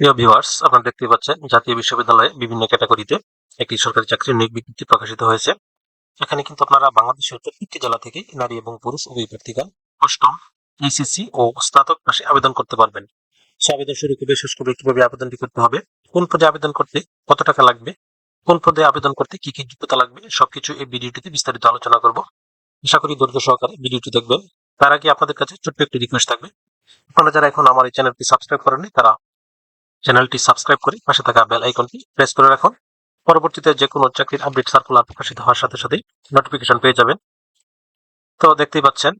প্রিয় ভিউয়ার্স, আপনারা দেখতে পাচ্ছেন, জাতীয় বিশ্ববিদ্যালয়ে বিভিন্ন ক্যাটাগরিতে একটি সরকারি চাকরির নিয়োগ বিজ্ঞপ্তি প্রকাশিত হয়েছে। এখানে কিন্তু আপনারা বাংলাদেশের প্রত্যেকটি জেলা থেকে নারী এবং পুরুষ উভয় প্রার্থীগণ অষ্টম, এইচএসসি ও স্নাতক পাশে আবেদন করতে পারবেন। সে আবেদন শুরু শেষ করবে কীভাবে আবেদনটি করতে হবে। কোন পদে আবেদন করতে কত টাকা লাগবে, কোন পদে আবেদন করতে কি কি যোগ্যতা লাগবে, সবকিছু এই ভিডিওটিতে বিস্তারিত আলোচনা করব। আশা করি ধৈর্য সহকারে ভিডিওটি দেখবেন। তার আগে আপনাদের কাছে ছোট্ট একটি রিকোয়েস্ট থাকবে। আপনারা যারা এখন আমার এই চ্যানেলটি সাবস্ক্রাইব করেননি, তারা চ্যানেলটি সাবস্ক্রাইব করে পাশে থাকা বেল আইকনটি প্রেস করে রাখুন। পরবর্তীতে যে কোনো চাকরির আপডেট সার্কুলার প্রকাশিত হওয়ার সাথে সাথেই নোটিফিকেশন পেয়ে যাবেন। তো দেখতেই পাচ্ছেন,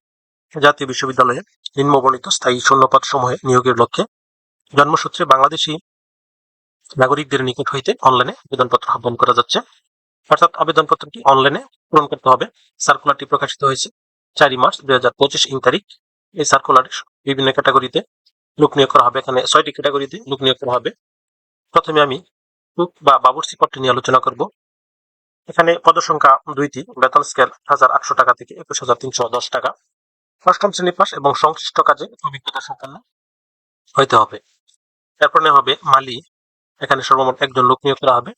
জাতীয় বিশ্ববিদ্যালয়ে নিম্নবর্ণিত স্থায়ী শূন্যপদ সমূহে নিয়োগের লক্ষ্যে জন্মসূত্রে বাংলাদেশি নাগরিকদের নিকট হইতে অনলাইনে আবেদনপত্র আহ্বান করা যাচ্ছে। অর্থাৎ আবেদনপত্রটি অনলাইনে পূরণ করতে হবে। সার্কুলারটি প্রকাশিত হয়েছে চারই মার্চ দুই হাজার পঁচিশ ইং তারিখ। এই সার্কুলার বিভিন্ন ক্যাটাগরিতে লোক নিয়োগ করা হবে এখানে ছয়টি ক্যাটাগরিতে লোক নিয়োগ করা হবে। প্রথমে আমি কুক বা বাবুর্চি পদটি নিয়ে আলোচনা করব। এখানে পদসংখ্যা দুইটি, বেতন স্কেল হাজার আটশো টাকা থেকে একুশ হাজার তিনশো দশ টাকা। অষ্টম শ্রেণি পাস এবং সংশ্লিষ্ট কাজে অভিজ্ঞতা সম্পন্ন হইতে হবে। এরপরে হবে মালি। এখানে সর্বমোট একজন লোক নিয়োগ করা হবে।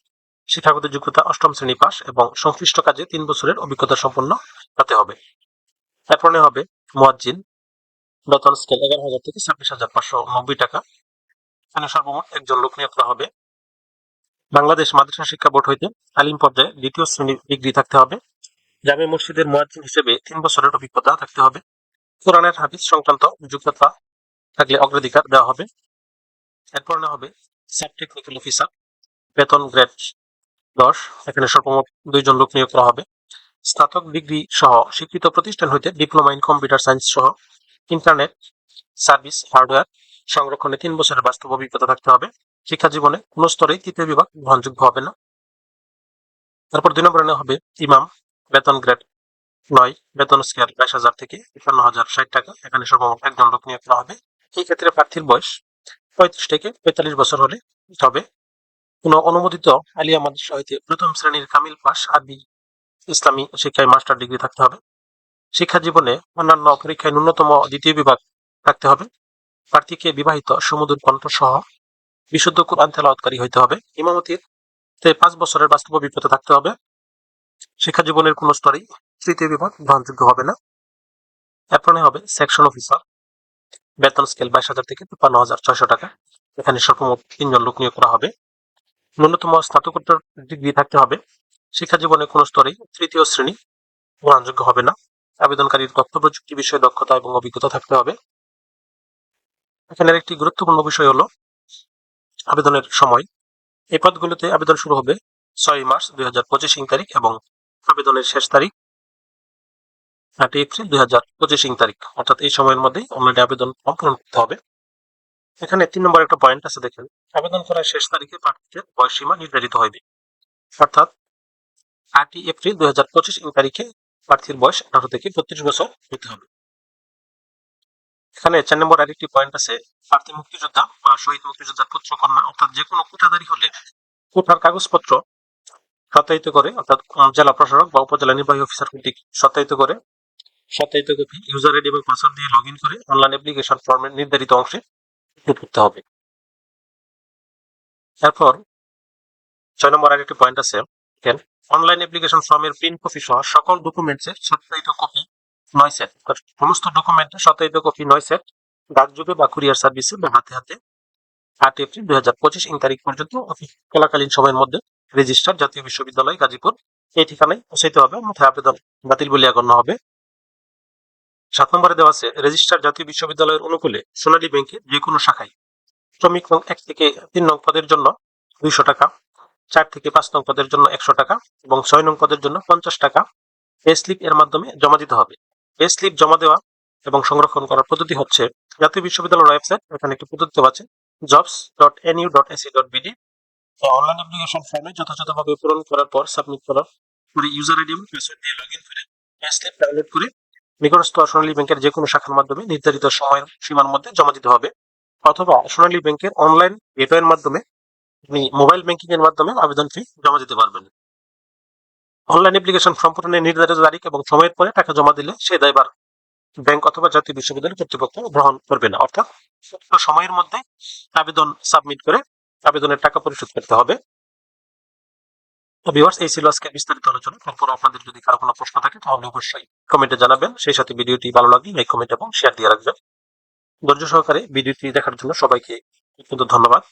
শিক্ষাগত যোগ্যতা অষ্টম শ্রেণি পাস এবং সংশ্লিষ্ট কাজে তিন বছরের অভিজ্ঞতা সম্পন্ন হতে হবে। এরপরে হবে মুয়াজ্জিন। বেতন স্কেল এগারো হাজার থেকে ছাব্বিশ হাজার পাঁচশো নব্বই টাকা। এখানে সর্বমোট একজন লোক নিয়োগ করা হবে। বাংলাদেশ মাদ্রাসা শিক্ষা বোর্ড হইতে আলিম পর্যায়ে দ্বিতীয় শ্রেণির ডিগ্রি থাকতে হবে। জামে মসজিদের মুয়াজ্জিন হিসেবে তিন বছরের অভিজ্ঞতা থাকতে হবে। কোরআনের হাফিজ সংক্রান্ত যোগ্যতা থাকলে অগ্রাধিকার দেওয়া হবে। এরপর না হবে সাব টেকনিক্যাল অফিসার, বেতন গ্রেড দশ। এখানে সর্বমোট দুইজন লোক নিয়োগ করা হবে। স্নাতক ডিগ্রি সহ স্বীকৃত প্রতিষ্ঠান হইতে ডিপ্লোমা ইন কম্পিউটার সায়েন্স সহ ইন্টারনেট, সার্ভিস, হার্ডওয়্যার সংরক্ষণে তিন বছরের বাস্তব অভিজ্ঞতা থাকতে হবে। শিক্ষা জীবনে কোন স্তরেই তৃতীয় বিভাগ গ্রহণযোগ্য হবে না। তারপর দুই নম্বরে হবে ইমাম, বেতন গ্রেড নয়, বেতন স্কেল বাইশ হাজার থেকে একান্ন হাজার ষাট টাকা। এখানে সর্বমোট একজন লোক নিয়োগ করা হবে। এই ক্ষেত্রে প্রার্থীর বয়স পঁয়ত্রিশ থেকে পঁয়তাল্লিশ বছর হলে হবে। কোন অনুমোদিত আলিয়া মাদ্রাসা হইতে প্রথম শ্রেণির কামিল পাস আরবি ইসলামী শিক্ষায় মাস্টার ডিগ্রি থাকতে হবে। শিক্ষা জীবনে অন্যান্য পরীক্ষায় ন্যূনতম দ্বিতীয় বিভাগ থাকতে হবে। প্রার্থীকে বিবাহিত সমুদ্র কণ্ঠ সহ বিশুদ্ধ কোরআন তেলাওয়াতকারী হইতে হবে। ইমামতির পাঁচ বছরের বাস্তব অভিজ্ঞতা থাকতে হবে। শিক্ষা জীবনের কোন স্তরেই তৃতীয় বিভাগ গ্রহণযোগ্য হবে না। এরপরে হবে সেকশন অফিসার। বেতন স্কেল বাইশ হাজার থেকে তিপ্পান্ন হাজার ছয়শো টাকা। এখানে সর্বমোট তিনজন লোক নিয়োগ করা হবে। ন্যূনতম স্নাতকোত্তর ডিগ্রি থাকতে হবে। শিক্ষা জীবনে কোন স্তরেই তৃতীয় শ্রেণি গ্রহণযোগ্য হবে না। আবেদনকারীর তথ্য প্রযুক্তি বিষয়ে দক্ষতা এবং অভিজ্ঞতা থাকতে হবে। এখানের একটি গুরুত্বপূর্ণ বিষয় হলো আবেদনের সময়। এই পদগুলোতে আবেদন শুরু হবে ছয় মার্চ দুই হাজার পঁচিশ তারিখ এবং আবেদনের শেষ তারিখ আটই এপ্রিল দুই হাজার পঁচিশ তারিখ। অর্থাৎ এই সময়ের মধ্যেই অনলাইনে আবেদন ফর্ম পূরণ করতে হবে। এখানে তিন নম্বর একটা পয়েন্ট আছে, দেখেন। আবেদন করার শেষ তারিখে প্রার্থীদের বয়সীমা নির্ধারিত হইবে অর্থাৎ আটই এপ্রিল দুই হাজার পঁচিশ তারিখে প্রার্থীর বয়স আঠারো থেকে বত্রিশ বছর হতে হবে। এখানে চার নম্বর আরেকটি পয়েন্ট আছে, প্রার্থী মুক্তিযোদ্ধা বা শহীদ মুক্তিযোদ্ধার পুত্র কন্যা, অর্থাৎ যে কোনো কোঠাদারি হলে কোঠার কাগজপত্র সত্যায়িত করে, অর্থাৎ জেলা প্রশাসক বা উপজেলা নির্বাহী অফিসার কর্তৃক সত্যায়িত করে, সত্যায়িত কপি ইউজার আইডি এবং পাসওয়ার্ড দিয়ে লগ ইন করে অনলাইন অ্যাপ্লিকেশন ফর্মের নির্ধারিত অংশে করতে হবে। এরপর ছয় নম্বর আরেকটি পয়েন্ট আছে অনলাইন অ্যাপ্লিকেশন ফর্মের প্রিন্ট কপি সহ সকল ডকুমেন্টসের সত্যায়িত কপি নয় সেট সমস্ত ডকুমেন্টের সত্যায়িত কপি নয় সেট ডাকযোগে বা কুরিয়ার সার্ভিসে বা হাতে হাতে। আট এপ্রিল দুই হাজার পঁচিশ ইং তারিখ পর্যন্ত অফিস চলাকালীন সময়ের মধ্যে রেজিস্টার জাতীয় বিশ্ববিদ্যালয় গাজীপুর। এই ঠিকানায় পৌঁছাইতে হবে। মাথায় আবেদন বাতিল বলিয়া গণ্য হবে। সাত নম্বরে দেওয়া আছে রেজিস্টার জাতীয় বিশ্ববিদ্যালয়ের অনুকূলে সোনালী ব্যাংকের যে কোনো শাখায় শ্রমিক এক থেকে তিন নং পদের জন্য দুইশো টাকা চার থেকে পাঁচ নং পদের জন্য একশো টাকা এবং ছয় নং পদের জন্য পঞ্চাশ টাকা। পে স্লিপ এর মাধ্যমে জমা দিতে হবে। পে স্লিপ জমা দেওয়া এবং সংরক্ষণ করার পদ্ধতি হচ্ছে জাতীয় বিশ্ববিদ্যালয়ের ওয়েবসাইট এখানে একটি পদ্ধতি আছে jobs dot N U dot AC dot BD online application ফর্মে যথাযথভাবে পূরণ করার পর সাবমিট করার পরে ইউজার আইডি এবং পাসওয়ার্ড দিয়ে লগ ইন করে পে স্লিপ ডাউনলোড করে নিকটস্থ সোনালী ব্যাংকের যে কোনো শাখার মাধ্যমে নির্ধারিত সময়ের সীমার মধ্যে জমা দিতে হবে। অথবা সোনালী ব্যাংকের অনলাইন গেটওয়ের মাধ্যমে আপনি মোবাইল ব্যাংকিং এর মাধ্যমে আবেদন ফি জমা দিতে পারবেন। অনলাইন অ্যাপ্লিকেশন ফর্ম পূরণের নির্ধারিত তারিখ এবং সময়ের পরে টাকা জমা দিলে সে দায়বার ব্যাংক অথবা জাতীয় বিশ্ববিদ্যালয় কর্তৃপক্ষ গ্রহণ করবে না। অর্থাৎ সময়ের মধ্যে আবেদন সাবমিট করে আবেদনের টাকা পরিশোধ করতে হবে। তো ভিউয়ার্স এই ছিল আজকে বিস্তারিত আলোচনা। তারপর আপনাদের যদি কারও কোনো প্রশ্ন থাকে, তাহলে অবশ্যই কমেন্টে জানাবেন। সেই সাথে ভিডিওটি ভালো লাগলে লাইক কমেন্ট এবং শেয়ার দিয়ে রাখবেন। ধৈর্য সহকারে ভিডিওটি দেখার জন্য সবাইকে অত্যন্ত ধন্যবাদ।